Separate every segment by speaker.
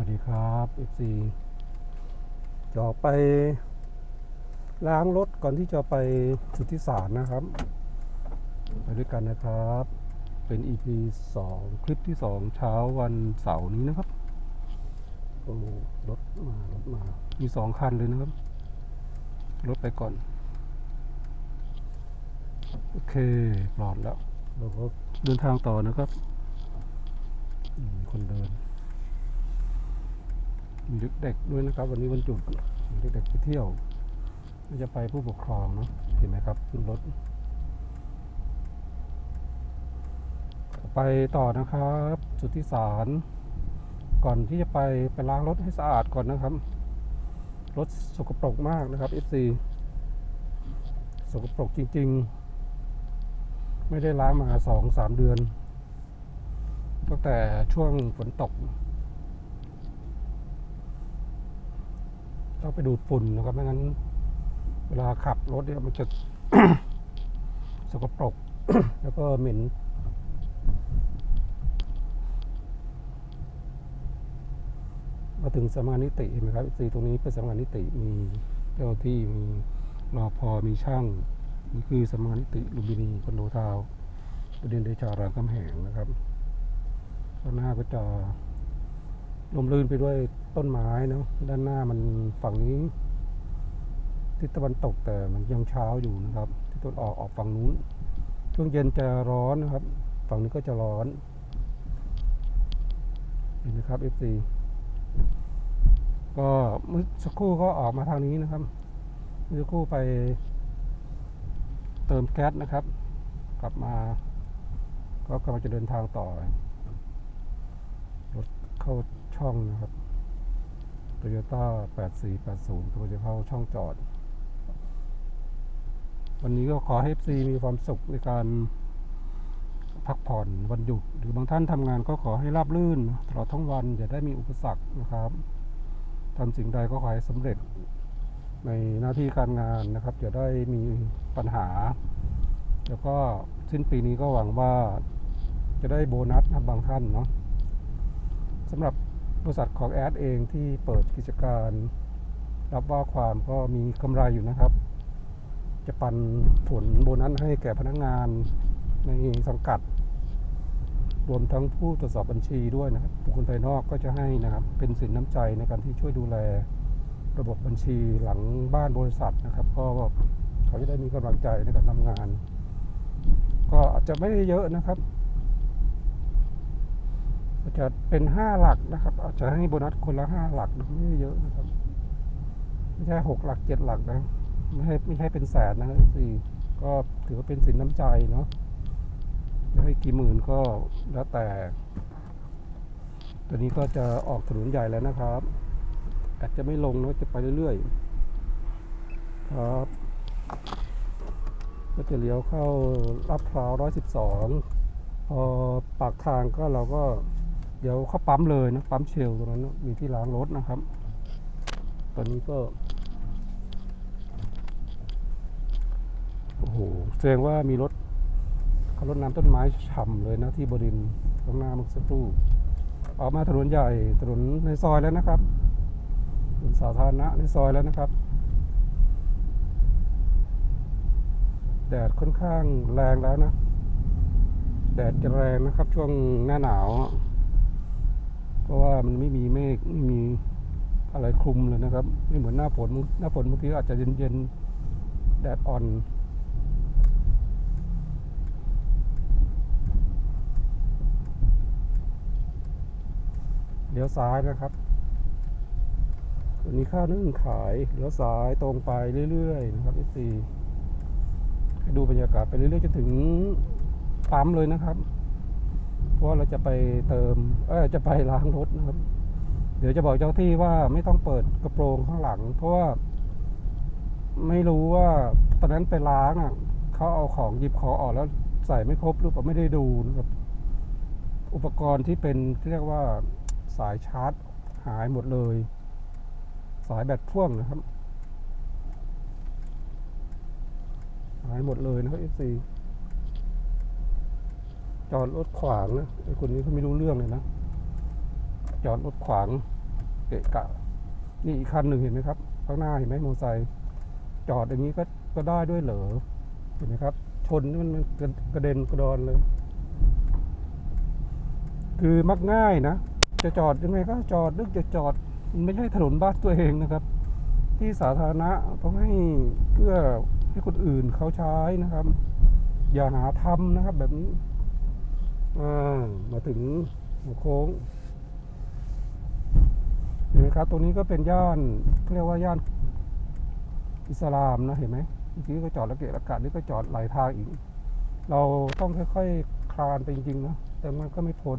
Speaker 1: วัสดีครับ FC จะออกไป ล้างรถก่อนที่จะไปสุทธิสารนะครับ ไปด้วยกันนะครับ เป็น EP 2 คลิปที่ 2 เช้าวันเสาร์นี้นะครับ โอ้รถมารถมา มีสองคันเลยนะครับ รถไปก่อน โอเคปลอดแล้ว เราก็เดินทางต่อนะครับอืมมีคนเดินมี เด็กๆด้วยนะครับ วันนี้วันหยุดเด็กๆไปเที่ยวน่จะไปผู้ปกครองเนาะเห็นไหมครับขึ้นรถไปต่อนะครับ จุดที่สารก่อนที่จะไปไปล้างรถให้สะอาดก่อนนะครับ รถสกปรกมากนะครับ FC สกปรกจริง ๆ ไม่ได้ล้างมาสองสามเดือนตั้งแต่ช่วงฝนตก ต้องไปดูดฝุ่นนะครับไม่งั้น เวลาขับรถเนี่ยมันจะสกปรกแล้วก็เหม็นมาถึงสำนักงานนิติเห็นไหมครับสีตรงนี้เป็นสำนักงานนิติมีเจ้าที่มีรอพอมีช่างนี่คือสำนักงานนิติลุมพินีคอนโดทาวน์ประเด็นเดชารามคำแหงนะครับข้างหน้าก็จะ ลมลื่นไปด้วยต้นไม้เนาะด้านหน้ามันฝั่งนี้ ทิศตะวันตกแต่มันยังเช้าอยู่นะครับทิศตะวันออกออกฝั่งนู้น ช่วงเย็นจะร้อนนะครับ ฝั่งนี้ก็จะร้อนเห็นไหมครับ FC ก็เมื่อสักครู่ก็ออกมาทางนี้นะครับเมื่อสักครู่ไปเติมแก๊สนะครับ กลับมาก็กำลังจะเดินทางต่อรถเข้า ช่องนะครับ Toyota 8480กำลังจะเข้าช่องจอด วันนี้ก็ขอให้ FC มีความสุขในการพักผ่อนวันหยุด หรือบางท่านทำงานก็ขอให้ราบรื่นตลอดทั้งวันอย่าได้มีอุปสรรคนะครับทำสิ่งใดก็ขอให้สำเร็จในหน้าที่การงานนะครับอย่าได้มีปัญหา แล้วก็สิ้นปีนี้ก็หวังว่าจะได้โบนัสนะบางท่านเนาะสำหรับ ริษัทของแอดเองที่เปิดกิจการ รับว่าความก็มีกำไรอยู่นะครับ จะปันผลโบนัสให้แก่พนักงานในสังกัด รวมทั้งผู้ตรวจสอบบัญชีด้วยนะครับบุคคลภายนอกก็จะให้นะครับ เป็นสินน้ำใจในการที่ช่วยดูแลระบบบัญชีหลังบ้านบริษัทนะครับ ก็เขาจะได้มีกำลังใจในการทำงาน ก็อาจจะไม่ได้เยอะนะครับ อาจจะเป็นห้าหลักนะครับ อาจจะให้โบนัสคนละห้าหลักนะไม่เยอะนะครับ ไม่ใช่หกหลักเจ็ดหลักนะ ไม่ให้ไม่ใช่เป็นแสนนะครับสี่ก็ถือว่าเป็นสินน้ำใจเนาะจะให้กี่หมื่นก็แล้วแต่ ตัวนี้ก็จะออกถนนใหญ่แล้วนะครับ อาจจะไม่ลงเนอะจะไปเรื่อยๆ ครับ ก็จะเลี้ยวเข้าลาดพร้าวร้อยสิบสองพอปากทางก็เราก็ เดี๋ยวเขาปั๊มเลยนะปั๊มเชลตรงนั้นมีที่ล้างรถนะครับ ตอนนี้ก็โอ้โหแสดงว่ามีรถเขารถน้ำต้นไม้ฉ่ำเลยนะที่บรินทร์ข้างหน้ามื่อสักครู่ออกมาถนนใหญ่ถนนในซอยแล้วนะครับถนนสาธารณะในซอยแล้วนะครับแดดค่อนข้างแรงแล้วนะ แดดจะแรงนะครับช่วงหน้าหนาว เพราะว่ามันไม่มีเมฆไม่มีอะไรคลุมเลยนะครับ ไม่เหมือนหน้าฝนหน้าฝนบางทีอาจจะเย็นๆแดดอ่อนเลี้ยวซ้ายนะครับวันนี้ข้าวนึ่งขายเลี้ยวซ้ายตรงไปเรื่อยๆนะครับเอซีให้ดูบรรยากาศไปเรื่อยๆจนถึงปั๊มเลยนะครับ เพราะเราจะไปเติมเออจะไปล้างรถนะครับ เดี๋ยวจะบอกเจ้าที่ว่าไม่ต้องเปิดกระโปรงข้างหลัง เพราะว่า ไม่รู้ว่าตอนนั้นไปล้างอะเขาเอาของหยิบของออกแล้วใส่ไม่ครบหรือเปล่าไม่ได้ดูนะครับ อุปกรณ์ที่เป็นที่เรียกว่าสายชาร์จหายหมดเลย สายแบตพ่วงนะครับ หายหมดเลยนะครับ FC จอดรถขวางนะไอ้คนนี้เขาไม่รู้เรื่องเลยนะจอดรถขวางเกะกะ นี่อีกคันหนึ่งเห็นไหมครับ ข้างหน้าเห็นไหมมอเตอร์ไซค์จอดอย่างนี้ก็ก็ได้ด้วยเหรอเห็นไหมครับ ชนมันมันกระกระเด็นกระดอนเลย คือมักง่ายนะจะจอดยังไงก็จอดนึกจะจอดมันไม่ใช่ถนนบ้านตัวเองนะครับ ที่สาธารณะต้องให้เพื่อให้คนอื่นเขาใช้นะครับ อย่าหาทำนะครับ แบบนี้ อ่ามาถึงหัวโค้งเห็นไหมครับ ตรงนี้ก็เป็นย่านเรียกว่าย่านอิสลามนะเห็นไหมเมื่อกี้ก็จอดระเกะระกะนี่ก็จอดหลายทางอีก เราต้องค่อยๆคลานไปจริงๆนะแต่มันก็ไม่พ้น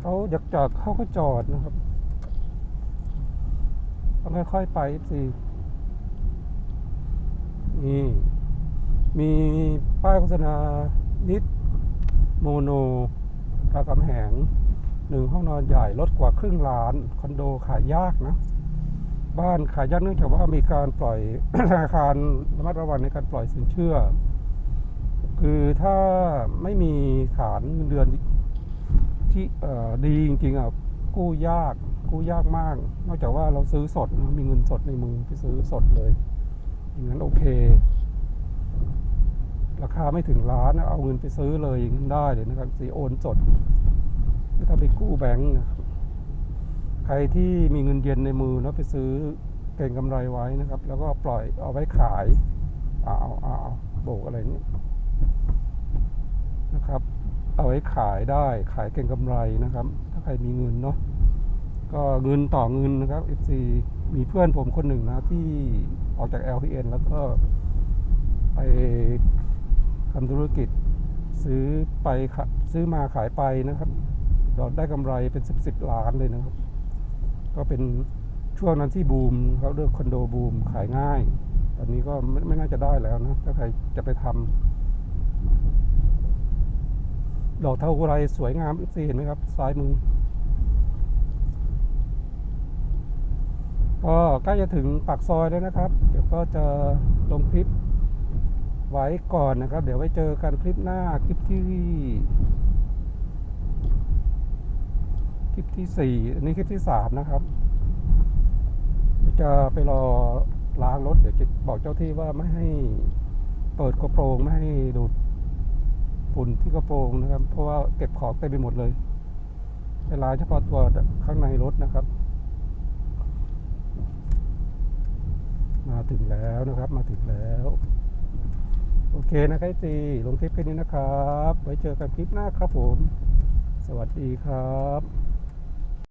Speaker 1: เขาอยากจอดเขาก็จอดนะครับต้องค่อยๆไปสินี่ มีป้ายโฆษณานิดโมโนรามคำแหงหนึ่งห้องนอนใหญ่ลดกว่าครึ่งล้าน คอนโดขายยากนะ บ้านขายยากเนื่องจากว่ามีการปล่อยธนาคารระมัดระวังในการปล่อยสินเชื่อ คือถ้าไม่มีฐานเงินเดือนที่ดีจริงๆอะกู้ยากกู้ยากมาก นอกจากว่าเราซื้อสดมีเงินสดในมือไปซื้อสดเลยอย่างนั้นโอเค ราคาไม่ถึงล้านนะเอาเงินไปซื้อเลยอย่างนั้นได้เลยนะครับสีโอนสดไม่ต้องไปกู้แบงค์นะครับใครที่มีเงินเย็นในมือแล้วไปซื้อเก่งกำไรไว้นะครับ แล้วก็ปล่อยเอาไว้ขายเอาเอาเอาเอาโบกอะไรนี่นะครับ เอาไว้ขายได้ขายเก่งกำไรนะครับ ถ้าใครมีเงินเนาะก็เงินต่อเงินนะครับ FC มีเพื่อนผมคนหนึ่งนะที่ออกจาก LPN แล้วก็ไป ทำธุรกิจซื้อไปขะซื้อมาขายไปนะครับ เราได้กำไรเป็นสิบสิบล้านเลยนะครับ ก็เป็นช่วงนั้นที่บูมเขาเลือกคอนโดบูมขายง่าย ตอนนี้ก็ไม่ไม่น่าจะได้แล้วนะถ้าใครจะไปทำดอกเทาไรสวยงามสิเห็นไหมครับ ซ้ายมือ ก็ใกล้จะถึงปากซอยแล้วนะครับ เดี๋ยวก็จะลงคลิป ไว้ก่อนนะครับ เดี๋ยวไว้เจอกันคลิปหน้าคลิปที่ คลิปที่สี่อันนี้คลิปที่สามนะครับจะไปรอล้างรถ เดี๋ยวจะบอกเจ้าที่ว่าไม่ให้เปิดกระโปรงไม่ให้ดูดฝุ่นที่กระโปรงนะครับ เพราะว่าเก็บของเต็มไปหมดเลยไปล้างเฉพาะตัวข้างในรถนะครับ มาถึงแล้วนะครับ มาถึงแล้ว โอเคนะครับจีลงคลิปแค่นี้นะครับ ไว้เจอกันคลิปหน้าครับผม สวัสดีครับ